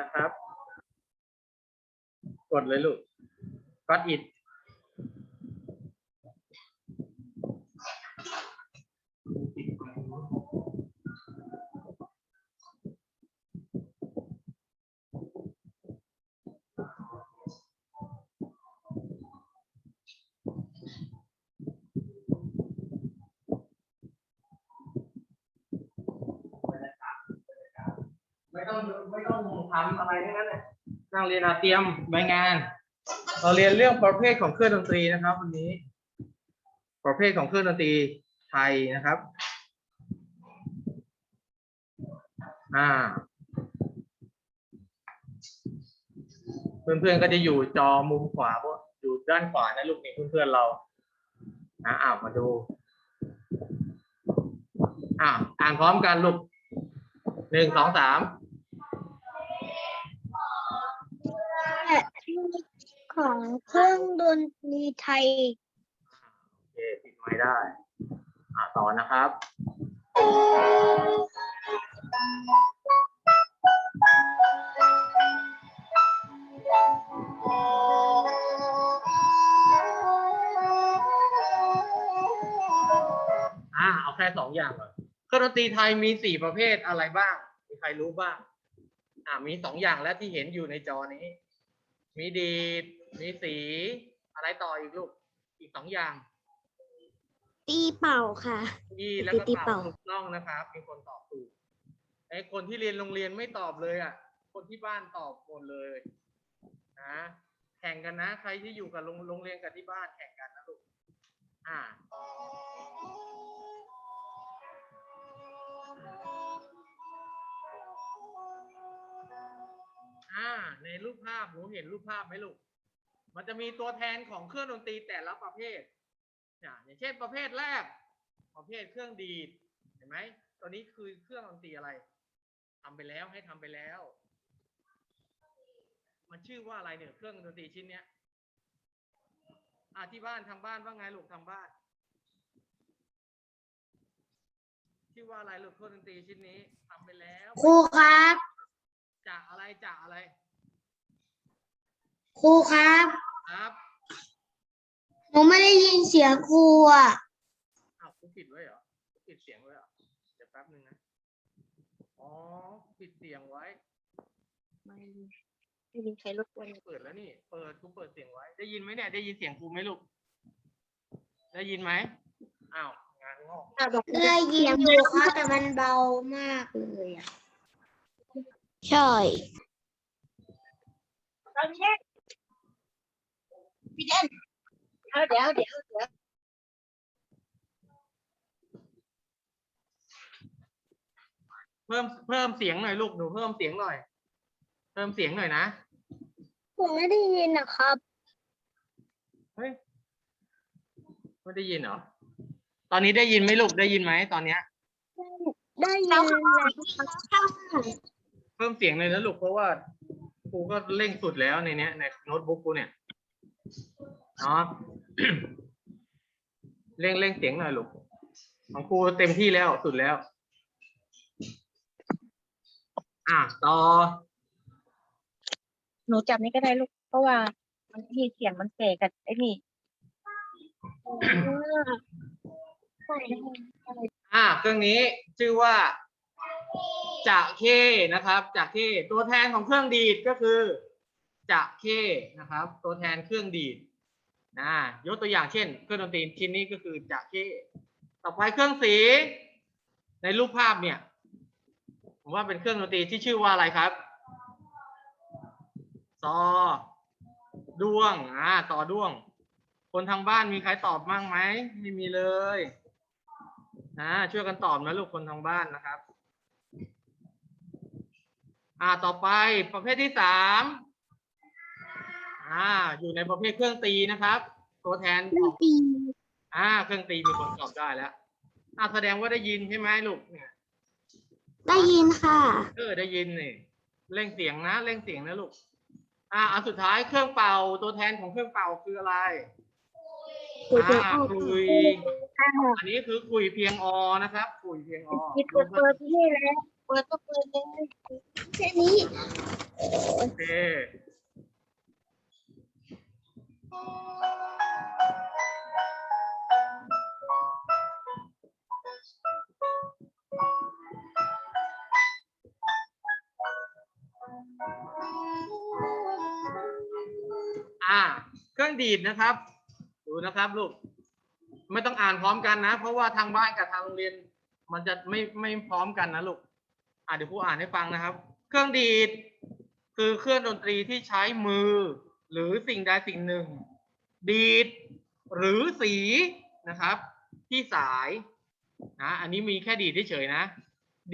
นะครับ กดเลยลูก got it ไม่ต้องไม่ต้อง ทำอะไรทั้งนั้นเลยนั่งเรียนอาเตรียมใบงาน เราเรียนเรื่องประเภทของเครื่องดนตรีนะครับ วันนี้ ประเภทของเครื่องดนตรีไทยนะครับ อ่า เพื่อนๆก็จะอยู่จอมุมขวาพวกอยู่ด้านขวานะลูกนี่เพื่อนๆเราอ่าอ่ามาดูอ่าอ่านพร้อมกันลูกหนึ่งสองสาม ของเครื่องดนตรีไทย โอเคปิดไม้ได้ อ่าต่อนะครับ อ่าเอาแค่สองอย่างก่อนเครื่องดนตรีไทยมีสี่ประเภทอะไรบ้าง มีใครรู้บ้าง อ่ามีสองอย่างแล้วที่เห็นอยู่ในจอนี้ มีดีด มีสีอะไรต่ออีกลูก อีกสองอย่างตีเป่าค่ะ อีแล้วก็ตีตอเป่าบถูกต้องนะครับมีคนตอบถูกไอ้คนที่เรียนโรงเรียนไม่ตอบเลยอะ คนที่บ้านตอบหมดเลยนะแข่งกันนะ ใครที่อยู่กับโรงโรงเรียนกับที่บ้านแข่งกันนะลูกอ่าอ่าในรูปภาพหนูเห็นรูปภาพไหมลูก มันจะมีตัวแทนของเครื่องดนตรีแต่ละประเภทอ่าอย่างเช่นประเภทแรก ประเภทเครื่องดีด เห็นไหมตัวนี้คือเครื่องดนตรีอะไรทำไปแล้วให้ทำไปแล้ว มันชื่อว่าอะไรเนี่ยเครื่องดนตรีชิ้นเนี้ยอ่าที่บ้านทางบ้านว่าไงลูกทางบ้าน ชื่อว่าอะไรลูกเครื่องดนตรีชิ้นนี้ทำไปแล้ว ครูครับ จากอะไรจากอะไร ครูครับ ครับหนูไม่ได้ยินเสียงครูอะอ้าวกูปิดไว้เหรอกูปิดเสียงไว้เหรอเดี๋ยวแป๊บนึงนะ อ๋อ ปิดเสียงไว้ ไม่ไม่มีใครรบกวนเปิดแล้วนี่ เปิดกูเปิดเสียงไว้ ได้ยินไหมเนี่ย ได้ยินเสียงครูไหมลูก ได้ยินไหมอ้าวงานงอกได้ยินอยู่ครับแต่มันเบามากเลยอะใช่ พี่เด่นเอาเดี๋ยวเดี๋ยวเดี๋ยวเพิ่มเพิ่มเสียงหน่อยลูกหนูเพิ่มเสียงหน่อย เพิ่มเสียงหน่อยนะผมไม่ได้ยินนะครับเฮ้ยไม่ได้ยินเหรอตอนนี้ได้ยินไหมลูกได้ยินไหมตอนเนี้ย ได้ยินแล้วครับเพิ่มเสียงเลยนะลูกเพราะว่าครูก็เร่งสุดแล้วในเนี้ยในโน้ตบุ๊กกูเนี่ย เนาะเร่งเร่งเสียงหน่อยลูกของครูเต็มที่แล้วสุดแล้ว อะต่อ หนูจับนี่ก็ได้ลูก เพราะว่า มันมีเสียงมันเสกกับไอ้นี่อะเครื่องนี้ชื่อว่าจะเคนะครับจะเคตัวแทนของเครื่องดีดก็คือ จะเคนะครับ ตัวแทนเครื่องดีดนะยกตัวอย่างเช่น เครื่องดนตรีชิ้นนี้ก็คือจะเคต่อไปเครื่องสี ในรูปภาพเนี่ยผมว่าเป็นเครื่องดนตรีที่ชื่อว่าอะไรครับซอด้วงอ่าต่อด้วง คนทางบ้านมีใครตอบบ้างไหมไม่มีเลยอ่าช่วยกันตอบนะลูกคนทางบ้านนะครับ อ่าต่อไปประเภทที่สาม อ่า อยู่ในประเภทเครื่องตีนะครับ ตัวแทนของอ่า เครื่องตีมีคนตอบได้แล้วอ่าแสดงว่าได้ยินใช่ไหมลูกเนี่ย ได้ยินค่ะ เออ ได้ยินนี่เร่งเสียงนะเร่งเสียงนะลูก อ่าอันสุดท้ายเครื่องเป่าตัวแทนของเครื่องเป่าคืออะไรอ่าคุยอันนี้คือคุยเพียงอนะครับ คุยเพียงอปิดเปิดเปิดที่นี่แล้วเปิดก็เปิดเลยแค่นี้โอเค อ่า เครื่องดีดนะครับ ดูนะครับลูก ไม่ต้องอ่านพร้อมกันนะ เพราะว่าทางบ้านกับทางโรงเรียน มันจะไม่ไม่พร้อมกันนะลูก อ่าเดี๋ยวครูอ่านให้ฟังนะครับ เครื่องดีดคือเครื่องดนตรีที่ใช้มือ หรือสิ่งใดสิ่งหนึ่ง ดีด หรือสีนะครับ ที่สายนะอันนี้มีแค่ดีดเฉยๆนะ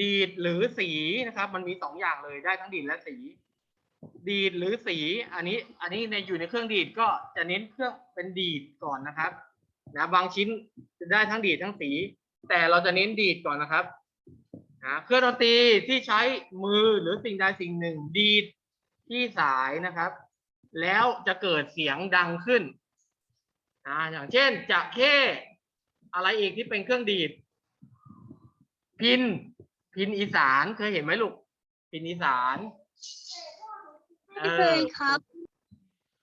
ดีดหรือสีนะครับ มันมีสองอย่างเลยได้ทั้งดีดและสี ดีดหรือสี อันนี้อันนี้ในอยู่ในเครื่องดีดก็จะเน้นเครื่องเป็นดีดก่อนนะครับนะบางชิ้นจะได้ทั้งดีดทั้งสี แต่เราจะเน้นดีดก่อนนะครับนะเครื่องดนตรีที่ใช้มือหรือสิ่งใดสิ่งหนึ่ง ดีดที่สายนะครับ แล้วจะเกิดเสียงดังขึ้นอ่าอย่างเช่นจะเข้อะไรอีกที่เป็นเครื่องดีด พิน พินอีสานเคยเห็นไหมลูก พินอีสานไม่เคยครับ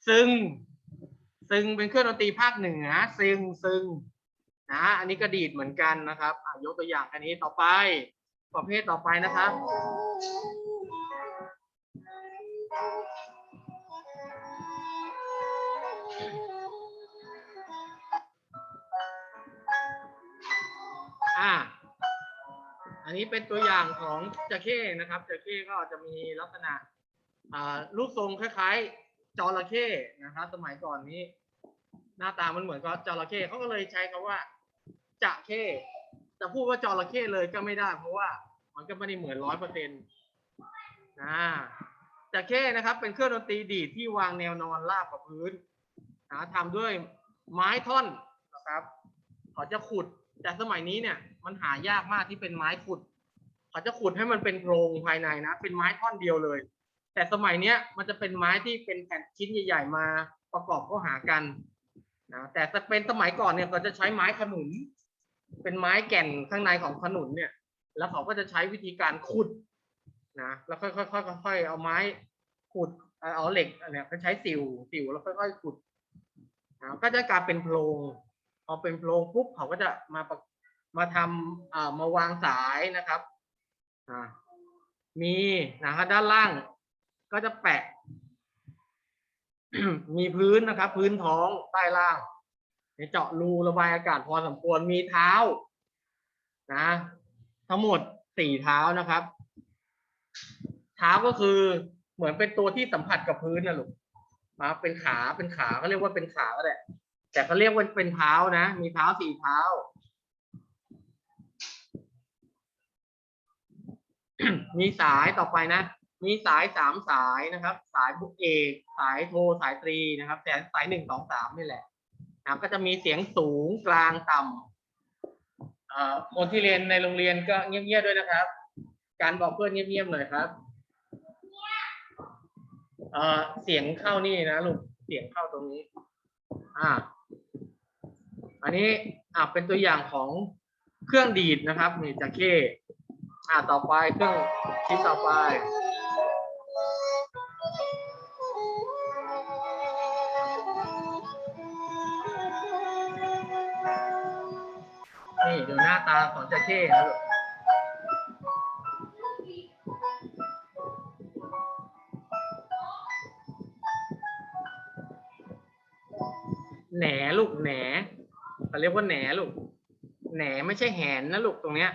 ซึ่ง ซึ่งเป็นเครื่องดนตรีภาคเหนือซึ่งซึ่งนะอันนี้ก็ดีดเหมือนกันนะครับอะยกตัวอย่างอันนี้ต่อไป ประเภทต่อไปนะครับ อ่า อันนี้เป็นตัวอย่างของจระเข้นะครับจระเข้ก็จะมีลักษณะอ่ารูปทรงคล้ายๆจระเข้นะครับ สมัยก่อนนี้ หน้าตามันเหมือนกับจระเข้เขาก็เลยใช้คำว่าจะเข้จะพูดว่าจระเข้เลยก็ไม่ได้ เพราะว่ามันก็ไม่ได้เหมือนร้อยเปอร์เซ็นต์นะจะเข้นะครับ เป็นเครื่องดนตรีดีดที่วางแนวนอนราบกับพื้นนะทำด้วยไม้ท่อนนะครับเขาจะขุด แต่สมัยนี้เนี่ย มันหายากมากที่เป็นไม้ขุด เขาจะขุดให้มันเป็นโพรงภายในนะ เป็นไม้ท่อนเดียวเลย แต่สมัยเนี้ยมันจะเป็นไม้ที่เป็นแผ่นชิ้นใหญ่ ๆ มาประกอบเข้าหากันนะแต่เป็นสมัยก่อนเนี่ยก็จะใช้ไม้ขนุน เป็นไม้แก่นข้างในของขนุนเนี่ย แล้วเขาก็จะใช้วิธีการขุดนะแล้วค่อยๆค่อยๆเอาไม้ขุดเอาเหล็กอันเนี่ยเขาใช้สิวสิวแล้วค่อยๆขุดนะก็จะกลายเป็นโพรง พอเป็นโพรงปุ๊บเขาก็จะมาประมาทำอ่ามาวางสายนะครับอ่ามีนะครับด้านล่าง ก็จะแปะ มีพื้นนะครับ พื้นท้องใต้ล่างมีเจาะรูระบายอากาศพอสมควรมีเท้า นะ ทั้งหมดสี่เท้านะครับ เท้าก็คือเหมือนเป็นตัวที่สัมผัสกับพื้นนะลูกมาเป็นขาเป็นขาเขาเรียกว่าเป็นขาก็ได้ แต่เขาเรียกว่าเป็นเท้านะ มีเท้าสี่เท้า มีสายต่อไปนะ มีสายสามสายนะครับ สายบุกเอกสายโทรสายตรีนะครับ แต่สายหนึ่งสองสามนี่แหละนะก็จะมีเสียงสูงกลางต่ำคนที่เรียนในโรงเรียนก็เงียบๆด้วยนะครับ การบอกเพื่อนเงียบๆหน่อยครับเเสียงเข้านี่นะลูกเสียงเข้าตรงนี้ อ่า อันนี้อ่าเป็นตัวอย่างของเครื่องดีดนะครับนี่จะเข้อ่าต่อไปเครื่องชิ้นต่อไปนี่ดูหน้าตาของจระเข้นะลูก เรียกว่าแหนลูกแหนไม่ใช่แหนนะลูกตรงเนี้ย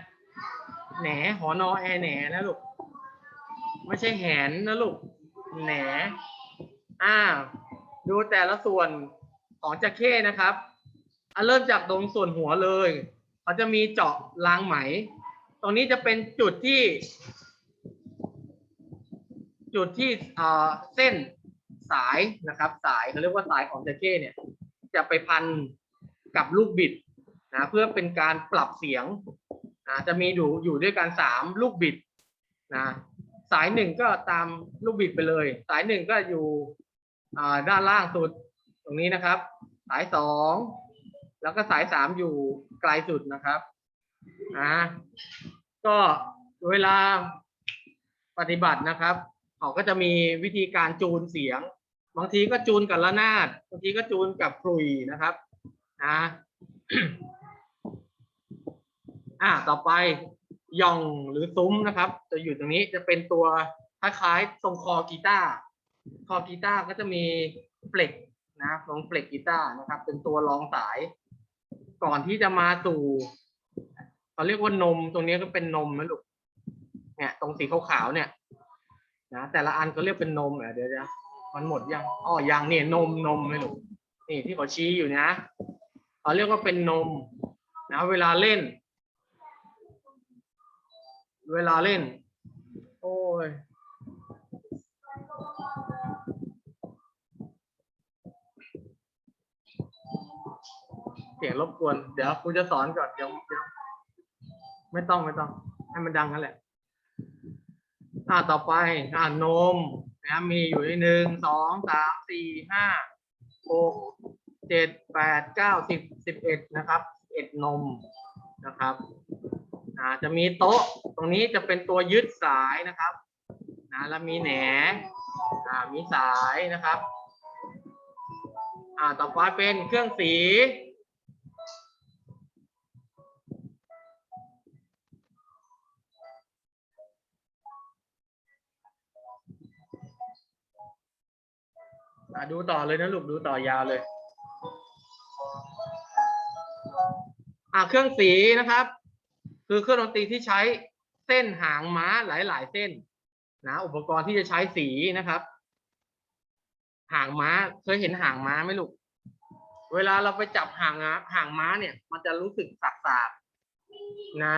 แหนหอนอแอแหนนะลูกไม่ใช่แหนนะลูกแหนอ้าดูแต่ละส่วนของจระเข้นะครับอะเริ่มจากตรงส่วนหัวเลยเขาจะมีเจาะรางไหม ตรงนี้จะเป็นจุดที่ จุดที่เอ่อเส้นสายนะครับ สายเขาเรียกว่าสายของจระเข้เนี่ย จะไปพัน กับลูกบิดนะเพื่อเป็นการปรับเสียงนะจะมีอยู่อยู่ด้วยกันสามลูกบิดนะสายหนึ่งก็ตามลูกบิดไปเลย สายหนึ่งก็อยู่ด้านล่างสุดตรงนี้นะครับ สายสองแล้วก็สายสามอยู่ไกลสุดนะครับอ่าก็เวลาปฏิบัตินะครับเขาก็จะมีวิธีการจูนเสียง บางทีก็จูนกับระนาดบางทีก็จูนกับครุยนะครับ นะอ่าต่อไปย่องหรือซุ้มนะครับ จะอยู่ตรงนี้จะเป็นตัวคล้ายๆทรงคอกีตาร์คอกีตาร์ก็จะมีเฟลกนะตรงเฟลกกีตาร์นะครับ เป็นตัวรองสาย ก่อนที่จะมาสู่เขาเรียกว่านมตรงนี้ก็เป็นนมนะลูกเนี่ยตรงสีขาวๆเนี่ยนะแต่ละอันก็เรียกเป็นนมอะเดี๋ยวนะมันหมดยังอ๋อยังเนี่ยนมนมไม่ลูกนี่ที่เขาชี้อยู่นะ เขาเรียกว่าเป็นนมนะเวลาเล่น เวลาเล่น โอ้ยเสียงรบกวน เดี๋ยวครูจะสอนก่อนเดี๋ยวเดี๋ยวไม่ต้องไม่ต้อง ให้มันดังนั่นแหละ อ่าต่อไป อ่านมนะมีอยู่ในหนึ่งสองสามสี่ห้าหก เจ็ดแปดเก้าสิบสิบเอ็ดนะครับเอ็ดนมนะครับอ่าจะมีโต๊ะตรงนี้จะเป็นตัวยึดสายนะครับนะแล้วมีแหนอ่ามีสายนะครับอ่าต่อไปเป็นเครื่องสีอะดูต่อเลยนะลูกดูต่อยาวเลย อะเครื่องสีนะครับ คือเครื่องดนตรีที่ใช้เส้นหางม้าหลาย ๆ เส้นนะอุปกรณ์ที่จะใช้สีนะครับ หางม้าเคยเห็นหางม้าไหมลูกเวลาเราไปจับหางม้าหางม้าเนี่ย มันจะรู้สึกสักๆนะ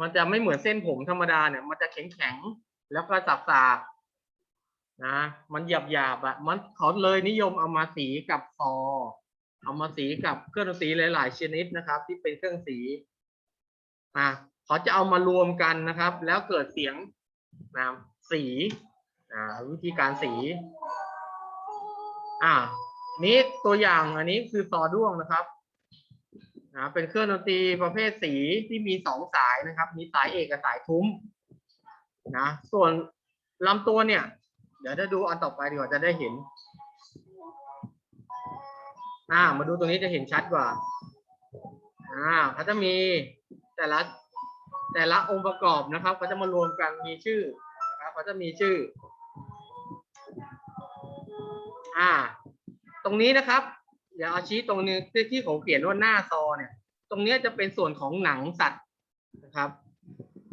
มันจะไม่เหมือนเส้นผมธรรมดาเนี่ย มันจะแข็งๆแล้วก็สักๆนะ มันหยาบหยาบๆอะ มันเขาเลยนิยมเอามาสีกับคอ เอามาสีกับเครื่องดนตรีหลาย ๆ ชนิดนะครับ ที่เป็นเครื่องสีอะเขาจะเอามารวมกันนะครับ แล้วเกิดเสียงนะสีอ่าวิธีการสี อ่านี้ตัวอย่างอันนี้คือซอด้วงนะครับนะเป็นเครื่องดนตรีประเภทสีที่มีสองสายนะครับ มีสายเอกกับสายทุ้มนะส่วนลำตัวเนี่ย เดี๋ยวจะดูอันต่อไปดีกว่าจะได้เห็น อ่า มาดูตรงนี้จะเห็นชัดกว่า อ่าเขาจะมีแต่ละแต่ละองค์ประกอบนะครับเขาจะมารวมกันมีชื่อนะครับเขาจะมีชื่อ อ่า ตรงนี้นะครับอย่าเอาชี้ตรงนี้ที่ที่ผมเขียนว่าหน้าซอเนี่ย ตรงเนี้ยจะเป็นส่วนของหนังสัตว์นะครับ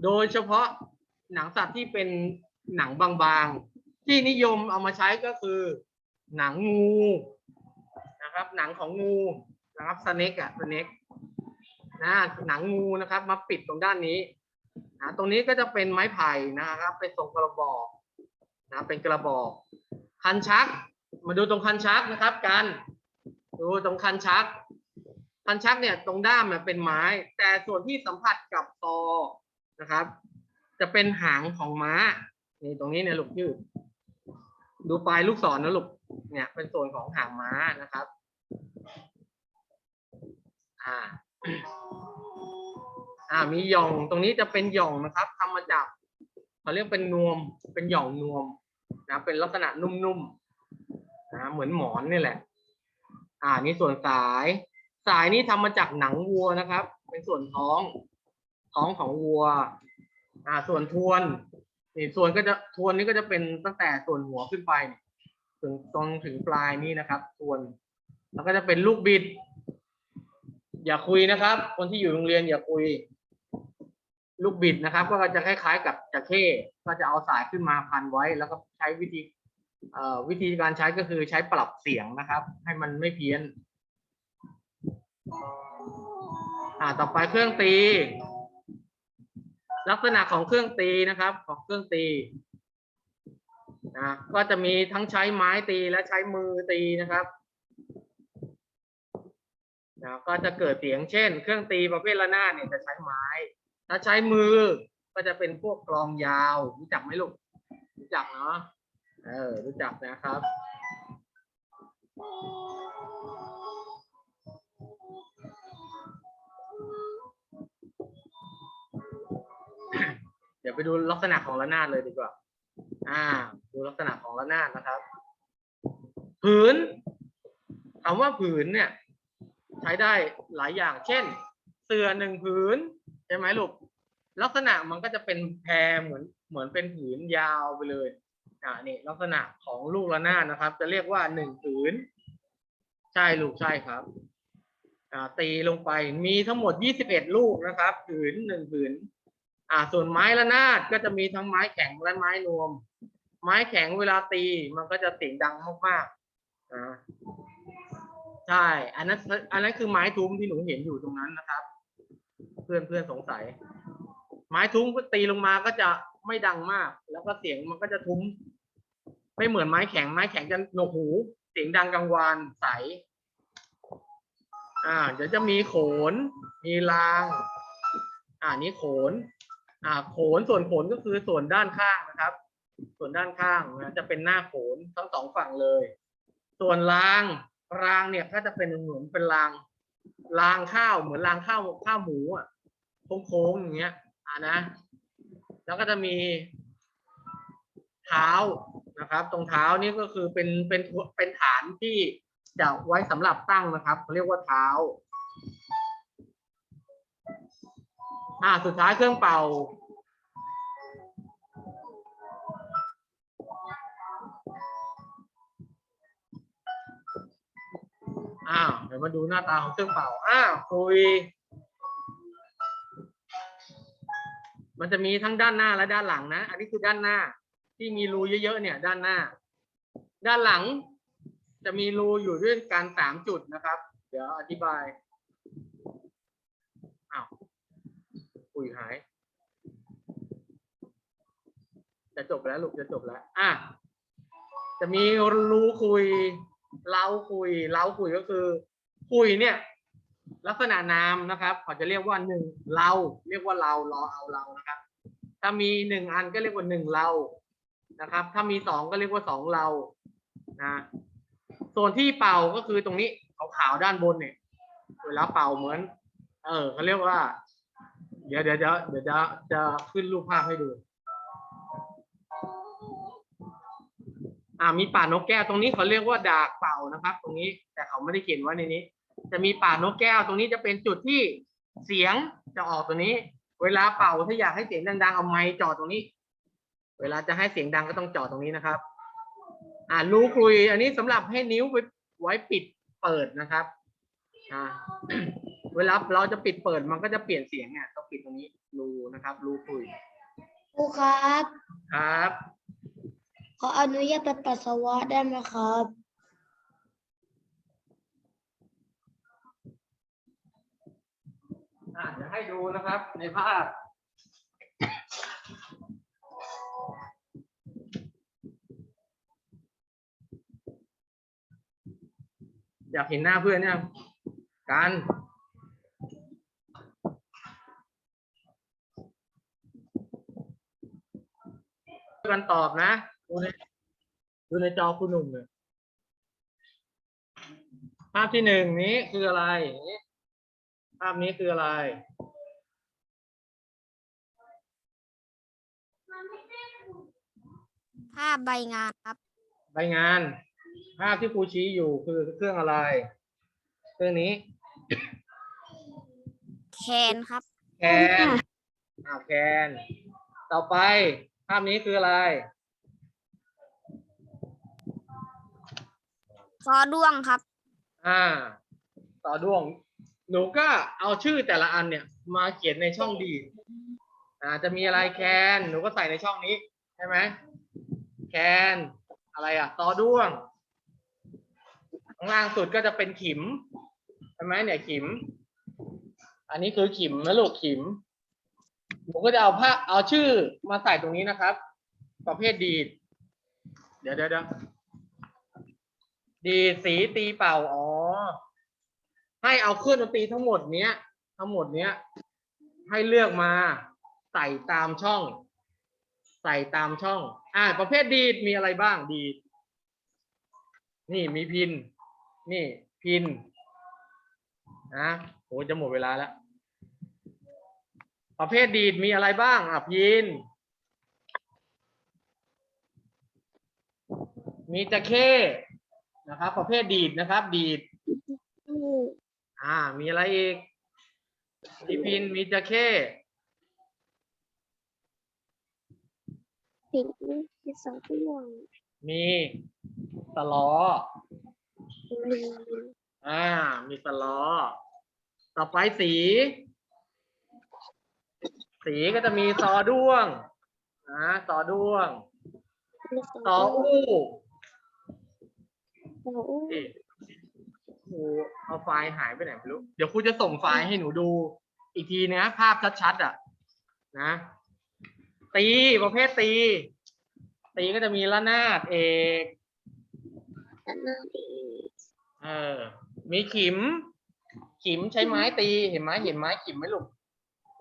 โดยเฉพาะหนังสัตว์ที่เป็นหนังบางๆ ที่นิยมเอามาใช้ก็คือ หนังงู นะครับ หนังของงูนะครับสเน็กอะสเน็กนะหนังงูนะครับ มาปิดตรงด้านนี้นะตรงนี้ก็จะเป็นไม้ไผ่นะครับ เป็นทรงกระบอกนะเป็นกระบอก คันชัก มาดูตรงคันชักนะครับกันดูตรงคันชัก คันชักเนี่ยตรงด้ามเนี่ยเป็นไม้ แต่ส่วนที่สัมผัสกับตอนะครับ จะเป็นหางของม้านี่ตรงนี้เนี่ยลูกยืดดูปลายลูกศรนะลูกเนี่ยเป็นส่วนของหางม้านะครับ อ่าอ่ามีหย่องตรงนี้จะเป็นหย่องนะครับทำมาจากเขาเรียกเป็นนวม เป็นหย่องนวมนะเป็นลักษณะนุ่มๆนะเหมือนหมอนนี่แหละ อ่านี่ส่วนสาย สายนี้ทำมาจากหนังวัวนะครับ เป็นส่วนท้อง ท้องของวัว อ่า ส่วนทวนนี่ส่วนก็จะทวนนี้ก็จะเป็นตั้งแต่ส่วนหัวขึ้นไป ถึงตรงถึงปลายนี่นะครับทวน แล้วก็จะเป็นลูกบิด อย่าคุยนะครับ คนที่อยู่โรงเรียนอย่าคุย ลูกบิดนะครับ ก็จะคล้ายๆ กับจะเข้ก็จะเอาสายขึ้นมาพันไว้ แล้วก็ใช้วิธีวิธีการใช้ก็คือใช้ปรับเสียงนะครับ ให้มันไม่เพี้ยน อ่าต่อไปเครื่องตี ลักษณะของเครื่องตีนะครับ ของเครื่องตีนะก็จะมีทั้งใช้ไม้ตีและใช้มือตีนะครับ นะก็จะเกิดเสียงเช่น เครื่องตีประเภทระนาดเนี่ยจะใช้ไม้ ถ้าใช้มือก็จะเป็นพวกกลองยาว รู้จักไหมลูก รู้จักเนาะเออรู้จักนะครับ เดี๋ยวไปดูลักษณะของระนาดเลยดีกว่า อ่า ดูลักษณะของระนาดนะครับ ผืนคำว่าผืนเนี่ย ใช้ได้หลายอย่าง เช่น เสื่อหนึ่งผืนใช่ไหมลูกลักษณะมันก็จะเป็นแพรเหมือนเหมือนเป็นผืนยาวไปเลยอ่านี่ลักษณะของลูกระนาดนะครับ จะเรียกว่าหนึ่งผืน ใช่ลูกใช่ครับอ่าตีลงไปมีทั้งหมดยี่สิบเอ็ดลูกนะครับผืนหนึ่งผืนอ่าส่วนไม้ระนาดก็จะมีทั้งไม้แข็งและไม้นวม ไม้แข็งเวลาตีมันก็จะเสียงดังมากๆอ่า ใช่ อันนั้น อันนั้นคือไม้ทุ้มที่หนูเห็นอยู่ตรงนั้นนะครับ เพื่อนเพื่อนสงสัย ไม้ทุ้มตีลงมาก็จะไม่ดังมาก แล้วก็เสียงมันก็จะทุ้ม ไม่เหมือนไม้แข็ง ไม้แข็งจะหนวกหู เสียงดังกังวานใส อ่า เดี๋ยวจะมีโขน มีราง อ่า นี่โขน อ่า โขน ส่วนโขนก็คือส่วนด้านข้างนะครับ ส่วนด้านข้างนะจะเป็นหน้าโขนทั้งสองฝั่งเลย ส่วนราง รางเนี่ยก็จะเป็นเหมือนเป็นราง รางข้าวเหมือนรางข้าวข้าวหมูอะโค้งๆอย่างเงี้ย อ่านะ แล้วก็จะมีเท้านะครับ ตรงเท้านี่ก็คือเป็นเป็นเป็นฐานที่จะไว้สำหรับตั้งนะครับเขาเรียกว่าเท้า อ่าสุดท้ายเครื่องเป่า อ้าวเดี๋ยวมาดูหน้าตาของเครื่องเป่าอ้าวคุย มันจะมีทั้งด้านหน้าและด้านหลังนะ อันนี้คือด้านหน้า ที่มีรูเยอะๆเนี่ย ด้านหน้า ด้านหลัง จะมีรูอยู่ด้วยกันสามจุดนะครับ เดี๋ยวอธิบายอ้าวคุยหาย จะจบแล้วลูกจะจบแล้ว อะจะมีรูคุย เล้าคุย เล้าคุยก็คือ คุยเนี่ย ลักษณะนามนะครับเขาจะเรียกว่าหนึ่งเรา เรียกว่าเรารอเอาเรานะครับ ถ้ามีหนึ่งอันก็เรียกว่าหนึ่งเรานะครับ ถ้ามีสองก็เรียกว่าสองเรานะส่วนที่เป่าก็คือตรงนี้ขาวๆด้านบนเนี่ยเวลาเป่าเหมือน เออเขาเรียกว่า เดี๋ยวเดี๋ยวเดี๋ยวเดี๋ยวจะจะขึ้นรูปภาพให้ดู อ่ามีป่านกแก้วตรงนี้เขาเรียกว่าดากเป่านะครับ ตรงนี้แต่เขาไม่ได้เขียนไว้ในนี้ จะมีป่านกแก้วตรงนี้จะเป็นจุดที่เสียงจะออกตรงนี้ เวลาเป่าถ้าอยากให้เสียงดังๆเอาไม้จ่อตรงนี้ เวลาจะให้เสียงดังก็ต้องจ่อตรงนี้นะครับ อ่ารูคุย อันนี้สำหรับให้นิ้วไปไว้ปิดเปิดนะครับอ่าเวลาเราจะปิดเปิดมันก็จะเปลี่ยนเสียงเนี่ยต้องปิดตรงนี้รูนะครับรูคุยครูครับ ครับ ขออนุญาตไปปัสสาวะได้ไหมครับ อ่าเดี๋ยวให้ดูนะครับ ในภาพ อยากเห็นหน้าเพื่อนยังกันกันตอบนะ ดูในดูในจอคุณหนุ่มเลยภาพที่หนึ่งนี้คืออะไร ภาพนี้คืออะไร ภาพใบงานครับ ใบงาน ภาพที่ครูชี้อยู่คือเครื่องอะไร เครื่องนี้ แคนครับ แคนอ้าวแคน ต่อไป ภาพนี้คืออะไร ซอด้วงครับ อ่า ต่อดวง หนูก็เอาชื่อแต่ละอันเนี่ยมาเขียนในช่องดี อ่า จะมีอะไรแคน หนูก็ใส่ในช่องนี้ ใช่ไหม แคน อะไรอะ ต่อด้วง ข้างล่างสุดก็จะเป็นขิม ใช่ไหมเนี่ยขิม อันนี้คือขิมนะลูกขิม หนูก็จะเอาผ้าเอาชื่อมาใส่ตรงนี้นะครับ ประเภทดีด เดี๋ยวเดี๋ยวเดี๋ยว ดีดสีตีเป่าอ๋อ ให้เอาเครื่องดนตรีทั้งหมดเนี้ย ทั้งหมดเนี้ย ให้เลือกมาใส่ตามช่อง ใส่ตามช่อง อ่า ประเภทดีดมีอะไรบ้างดีด นี่มีพิน นี่พินนะโอ้จะหมดเวลาแล้ว ประเภทดีดมีอะไรบ้าง อะพิน มีจะเข้ นะครับ ประเภทดีดนะครับ ดีดอืมอ่า มีอะไรอีกพี่พินมีจะเข้สิ่งที่สองที่วางมีสล้อลิงอ่า มีสล้อต่อไปสี สีก็จะมีซอด้วงนะซอด้วง ซออู้ซออู้ นี่ครูเอาไฟล์หายไปไหนไม่รู้ เดี๋ยวครูจะส่งไฟล์ให้หนูดู อีกทีนะ ภาพชัดๆอะ นะ ตีประเภทตี ตีก็จะมีระนาดเอกแต่หน้าดีเออ มีขิม ขิมใช้ไม้ตี เห็นไหมเห็นไม้ขิมไหมลูก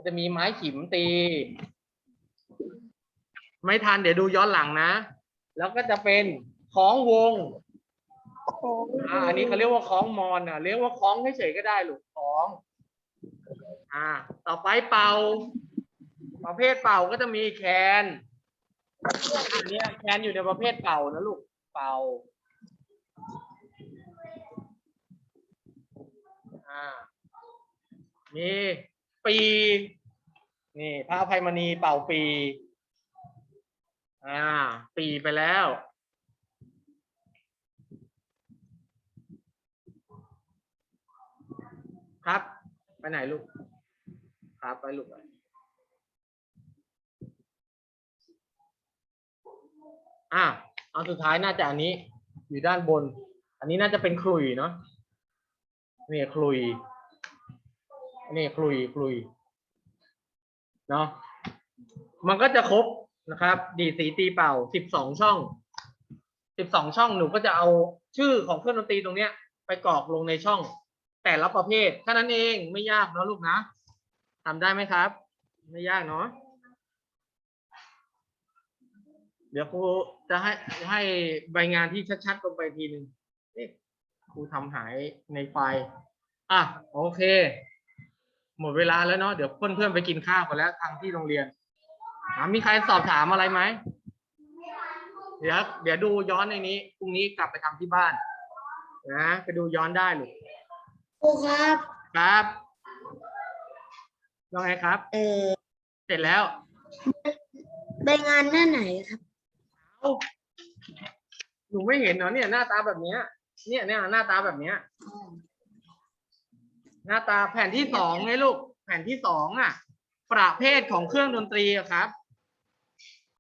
จะมีไม้ขิมตี ไม่ทันเดี๋ยวดูย้อนหลังนะ แล้วก็จะเป็นคล้องวง ของอ่าอันนี้เขาเรียกว่าคล้องมอนอะเรียกว่าคล้องเฉยๆก็ได้ลูกคล้อง อ่า ต่อไปเป่า ประเภทเป่าก็จะมีแคนอันเนี้ยแคนอยู่ในประเภทเป่านะลูกเป่า อ่ามีปี นี่พระอภัยมณีเป่าปี อ่า ปีไปแล้ว ครับ ไปไหนลูก ครับไปลูกไปอะเอาสุดท้ายน่าจะอันนี้ อยู่ด้านบน อันนี้น่าจะเป็นคลุยเนาะนี่คลุยนี่คลุยคลุยเนาะมันก็จะครบนะครับ ดีสีตีเป่าสิบสองช่องสิบสองช่องหนูก็จะเอาชื่อของเครื่องดนตรีตรงเนี้ย ไปกรอกลงในช่อง แต่ละประเภทแค่นั้นเองไม่ยากเนอะลูกนะทำได้ไหมครับ ไม่ยากเนาะเดี๋ยวครูจะให้ให้ใบงานที่ชัดๆลงไปทีหนึ่งครูทำหายในไฟล์อะโอเค หมดเวลาแล้วเนาะเดี๋ยวเพื่อนๆไปกินข้าวกันแล้วทางที่โรงเรียนอะมีใครสอบถามอะไรไหมเดี๋ยวเดี๋ยวดูย้อนในนี้พรุ่งนี้กลับไปทำที่บ้านนะไปดูย้อนได้ลูก ครูครับ ครับว่าไงครับ เออเสร็จแล้ว ใบงานหน้าไหนครับ เอ้าหนูไม่เห็นเหรอเนี่ยหน้าตาแบบเนี้ย เนี่ยเนี่ยหน้าตาแบบเนี้ย หน้าตาแผ่นที่สองไงลูก แผ่นที่สองอะ ประเภทของเครื่องดนตรีอะครับ